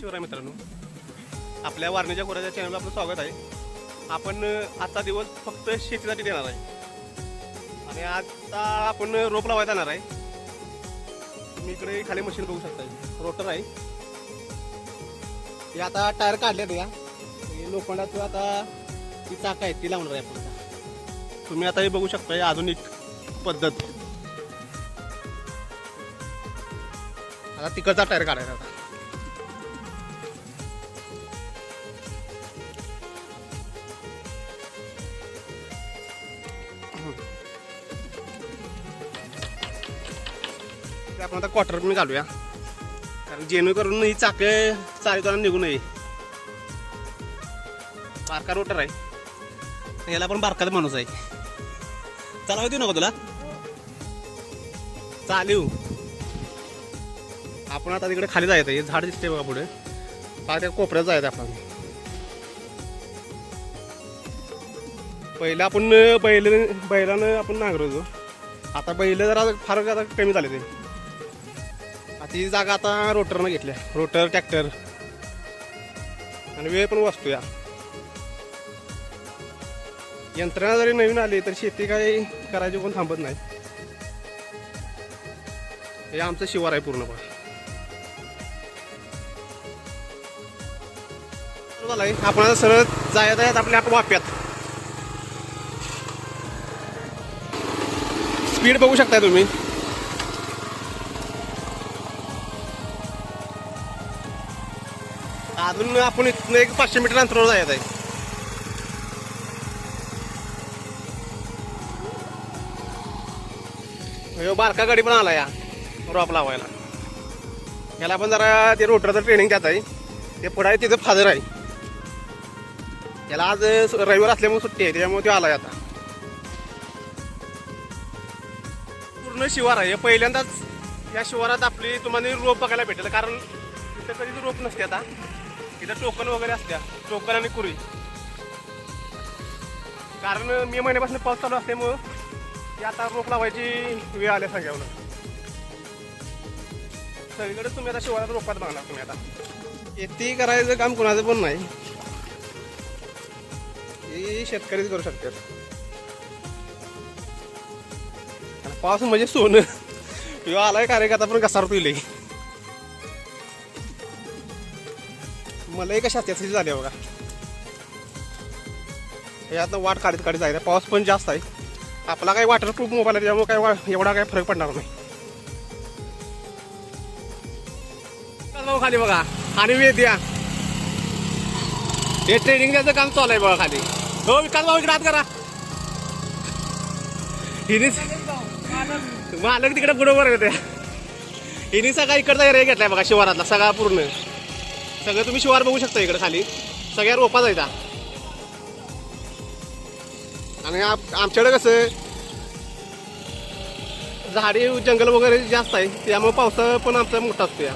शिवराय मित्रांनो. आपल्या वारणीच्या कोऱ्याच्या चॅनलला आपलं स्वागत आहे. आपण आजचा दिवस फक्त शेतीसाठी देणार आहे. आणि आता आपण रोप लावायला जाणार आहे. तुम्ही इकडे खाली मशीन बघू शकता रोटर आहे. हे आता टायर काढले या. लोखंडाचं आता ती चाक आहे ती लावणार आहे आपण तुम्ही आता हे बघू शकता आधुनिक पद्धत. आता तिकडचा टायर काढायचा आता. आपण आता क्वार्टर पण घालूया. कारण जेणेकरून ही चाके चालताना निघू नये बारका रोटर आहे. याला पण बारकाच माणूस आहे. चालवा देऊ नका तुला. चालू. आपण आता तिकडे खाली जायचं हे झाड दिसते बघा पुढे. बघा त्या कोपऱ्यात जायचं आपण. पहिलं आपण बैल बैलानं आपण नांगरतो आता बैल जरा फार आता कमी झाले ते. ती ही जागा आता रोटरनं घेतल्या. Rotor tractor. आणि वेळ पण वाचतो या यंत्रणा जरी नवीन आली तर शेती काही करायची कोण थांबत नाही. हे आमचं शिवार आहे पूर्णपणे. झालंय. आपण आता सरळ जायत आहेत आपल्या वाप्यात. स्पीड बघू शकताय तुम्ही. अजून आपण इथनं एक पाचशे मीटर अंतरावर जायचं आहे. ह्यो बारका गाडी पण आला या. रॉप लावायला. याला पण जरा ते रोटरचं ट्रेनिंग द्यात आहे. ते पुढे आहे तिथं फादर आहे. याला आज रविवार असल्यामुळे सुट्टी आहे त्याच्यामुळे तो आहे आता. पूर्ण शिवार आहे. हे पहिल्यांदाच या शिवारात आपली तुम्हाला रोप बघायला भेटेल कारण इथं कधीच रोप नसते आता. इथं टोकन वगैरे असत्या. टोकन आणि कुरी. कारण मे महिन्यापासून पाऊस चालू असल्यामुळं ती आता रोप लावायची वेळ आल्या सगळ्यावर. सगळीकडे तुम्ही आता शिवारात रोपात बघणार तुम्ही आता. शेती करायचं काम कोणाचं पण नाही. हे शेतकरीच करू शकतात. पाऊस म्हणजे सोनं. किंवा आलाय कार्यकर्ता पण कसा तुले मला कशा त्याची झाले बघा. हे आता वाट काढत काढत जायचं पाऊस पण जास्त आहे. आपला काही वॉटरप्रूफ मोबाईल आहे त्यामुळे काय एवढा काही फरक पडणार नाही. खाली बघा. आणि वेद्या हे ट्रेनिंग द्यायचं काम चालू आहे बघा खाली. हो विकास भाऊ इकडे करा. हिने मालक तिकडे बरोबर आहे येते हिने सगळा इकडचा एरिया घेतलाय बघा शिवारातला सगळा पूर्ण. सगळं तुम्ही शिवार बघू शकता इकडे खाली. सगळ्या रोपा जायचा आणि आमच्याकडे कसं झाडी जंगल वगैरे जास्त आहे त्यामुळे पावसा पण आमचा मोठा असतो या.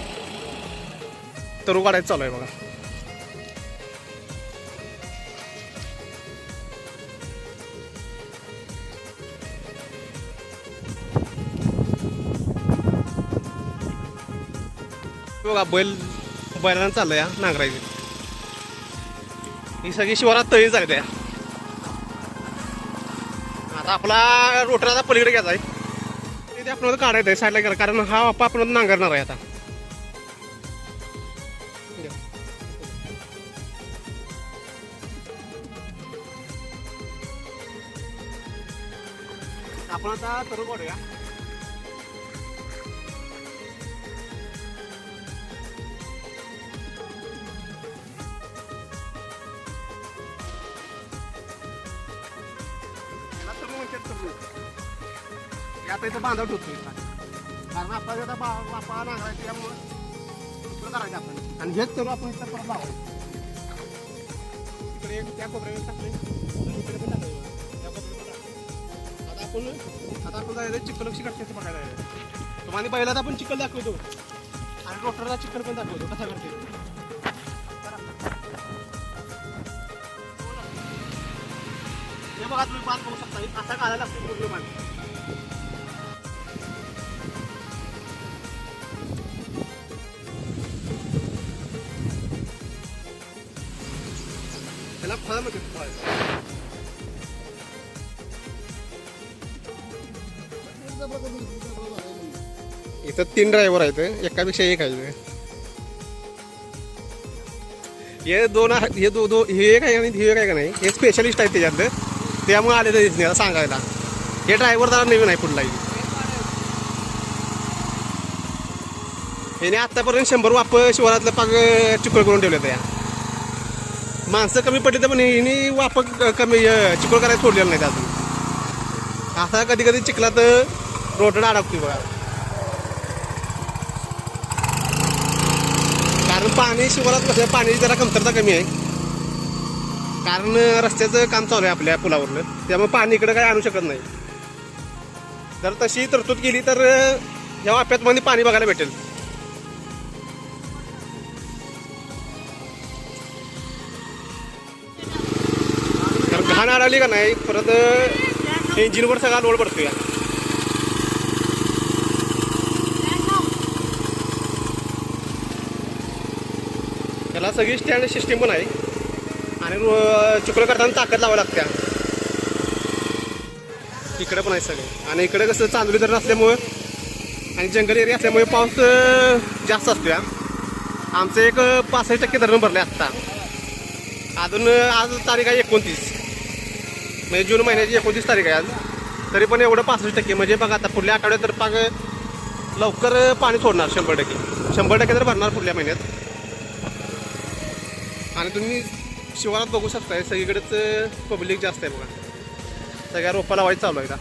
तरू काढायचं चालू आहे बघा. बघा बैल बैलांना चाललंय या नांगरायची ही सगळी शिवारात तळी झाली आता आपला रोटर आता पलीकडे घ्यायचा आहे. ते आपण काढायचं आहे साईडला गेलं. कारण हा बाप्पा आपण नांगरणार आहे आता. आपण आता तरुण काढूया हे आता इथं बांधव ठेवतो कारण आपला आता बा बापा नांगरायचं त्यामुळं इकडं करायचं आपण आणि हेच करू आपण इथं परत लावायचं. इकडे एक त्या कोपऱ्यावर टाकले इकडे पण टाकले त्या कोपऱ्यावर टाकले. आता आपण आता आपण जायचं चिखल कशी करते ते बघायला तुम्हाला पहिला तर आपण चिखल दाखवतो. आणि रोटरला चिखल पण दाखवतो. कसा करते हे बघा तुम्ही पाच बघू शकता असा काढायला लागतो पूर्ण पाणी त्याला फळ म्हणते फळ. इथं तीन ड्रायव्हर आहेत एकापेक्षा एक आहे. हे दोन हे दो दो हे एक आहे आणि हे एक आहे का नाही? हे स्पेशलिस्ट आहेत त्याच्यातलं. त्यामुळे आले दिसणे सांगायला. हे ड्रायव्हर जरा नवीन आहे कुठलाही याने आतापर्यंत शंभर वाप शिवारातलं पाक चिकळ करून ठेवले त्या माणसं कमी पडली तर पण हिने वाप कमी चिकळ करायला सोडलेलं नाही अजून. असा कधी कधी चिखलात रोटड अडकते बघा. कारण पाणी शिवारात कसं पाणी जरा कमतरता कमी आहे. कारण रस्त्याचं काम चालू आहे आपल्या पुलावरनं. त्यामुळे पाणी इकडं काही आणू शकत नाही. जर तशी तरतूद केली तर या वाप्यातमध्ये पाणी बघायला भेटेल. तर घाण आढळली का नाही? परत इंजिनवर सगळा लोड पडतो या त्याला सगळी स्टँड सिस्टीम पण आहे. आणि रो- चिखल करताना ताकद लावावं लागत्या. इकडे पण आहे सगळे. आणि इकडे कसं चांदोली धरण असल्यामुळं आणि जंगल एरिया असल्यामुळे पाऊस जास्त असतो या आमचं एक पासष्ट टक्के धरण भरले आत्ता. अजून आज तारीख आहे एकोणतीस. म्हणजे जून महिन्याची एकोणतीस तारीख आहे आज. तरी पण एवढं पासष्ट टक्के. म्हणजे बघा आता पुढल्या आठवड्यात तर पाग लवकर पाणी सोडणार शंभर टक्के. शंभर टक्के तर भरणार पुढल्या महिन्यात. आणि तुम्ही शिवारात बघू शकताय सगळीकडेच पब्लिक जास्त आहे बघा. सगळ्या रोपा लावायचं चालू आहे का?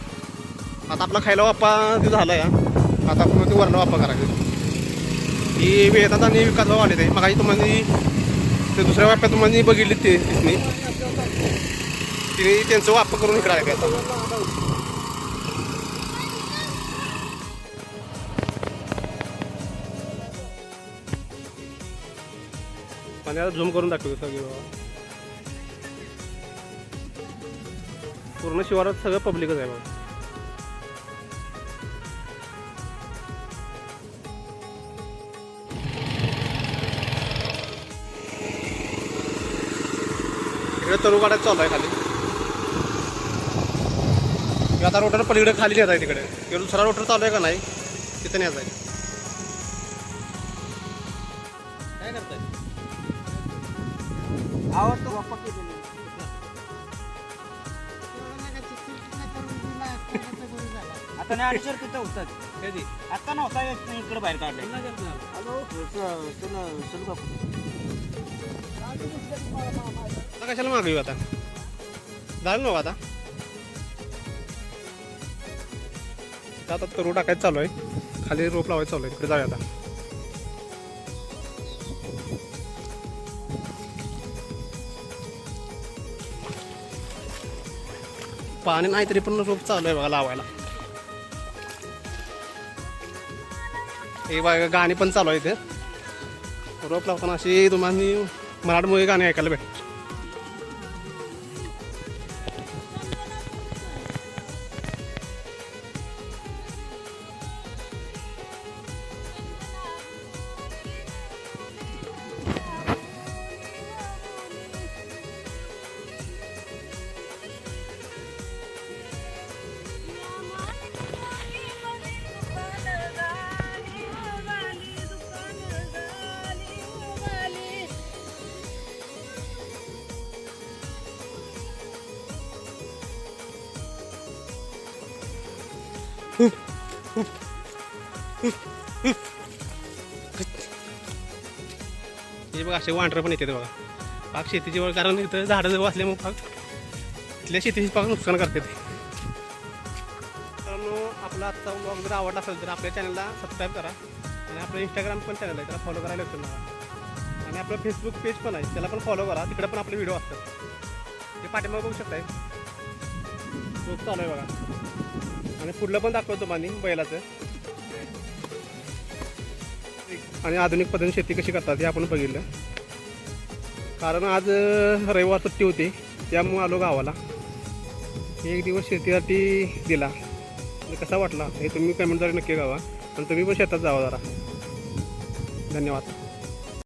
आता आपला खायला वापा ते झाला आहे आता आपण ते वरण वापा करायचं ही वेदात आणि विकास भाव आले ते मग तुम्हाला ते दुसऱ्या वाप्यात तुम्हाला बघितली ते तिने तिने त्यांचं वापर करून इकडे आले आता. पाण्याला झूम करून दाखवतो सगळी पूर्ण शिवारात सगळं पब्लिकच आहे बाबा इकडे तरू गाड्यात चालू आहे खाली. आता रोटर पलीकडे खाली नेत आहे तिकडे. किंवा दुसरा रोटर चालू आहे का नाही तिथे न्यायचा आहे. काय करताय? आवडतो आता नाही अडचण तिथं होतात. कधी? आता नव्हता येत नाही इकडे बाहेर काढलं आता कशाला मागे येऊ आता? झालं ना हो आता? आता तरू टाकायचं चालू आहे. खाली रोप लावायचं चालू आहे. तिकडे जाऊया आता. पाणी नाही तरी पण रोप चालू आहे बघा लावायला. हे बघा गाणी पण चालू आहे इथे रोप लावताना अशी तुम्हाला मराठमोळी गाणी ऐकायला भेटतात हे बघा असे वांढरं पण येते बघा. पाक शेतीची वळ कारण इथं झाडं जवळ असल्यामुळे पाक इथल्या शेतीची पाक नुकसान करते ते मग आपला आत्ता ब्लॉग जर आवडला असेल तर आपल्या चॅनलला सबस्क्राईब करा आणि आपलं इंस्टाग्राम पण चॅनल आहे त्याला फॉलो करायला विसरू मला आणि आपलं फेसबुक पेज पण आहे त्याला पण फॉलो करा तिकडे पण आपले व्हिडिओ असतात. ते पाठीमागे बघू शकताय. खूप चालू आहे बघा. आणि पुढलं पण दाखवतो पाणी बैलाचं. आणि आधुनिक पद्धतीने शेती कशी करतात हे आपण बघितलं. कारण आज रविवार सुट्टी होती त्यामुळे आलो गावाला. एक दिवस शेतीसाठी दिला. कसा वाटला हे तुम्ही कमेंटद्वारे नक्की गावा आणि तुम्ही पण शेतात जावा जरा. धन्यवाद.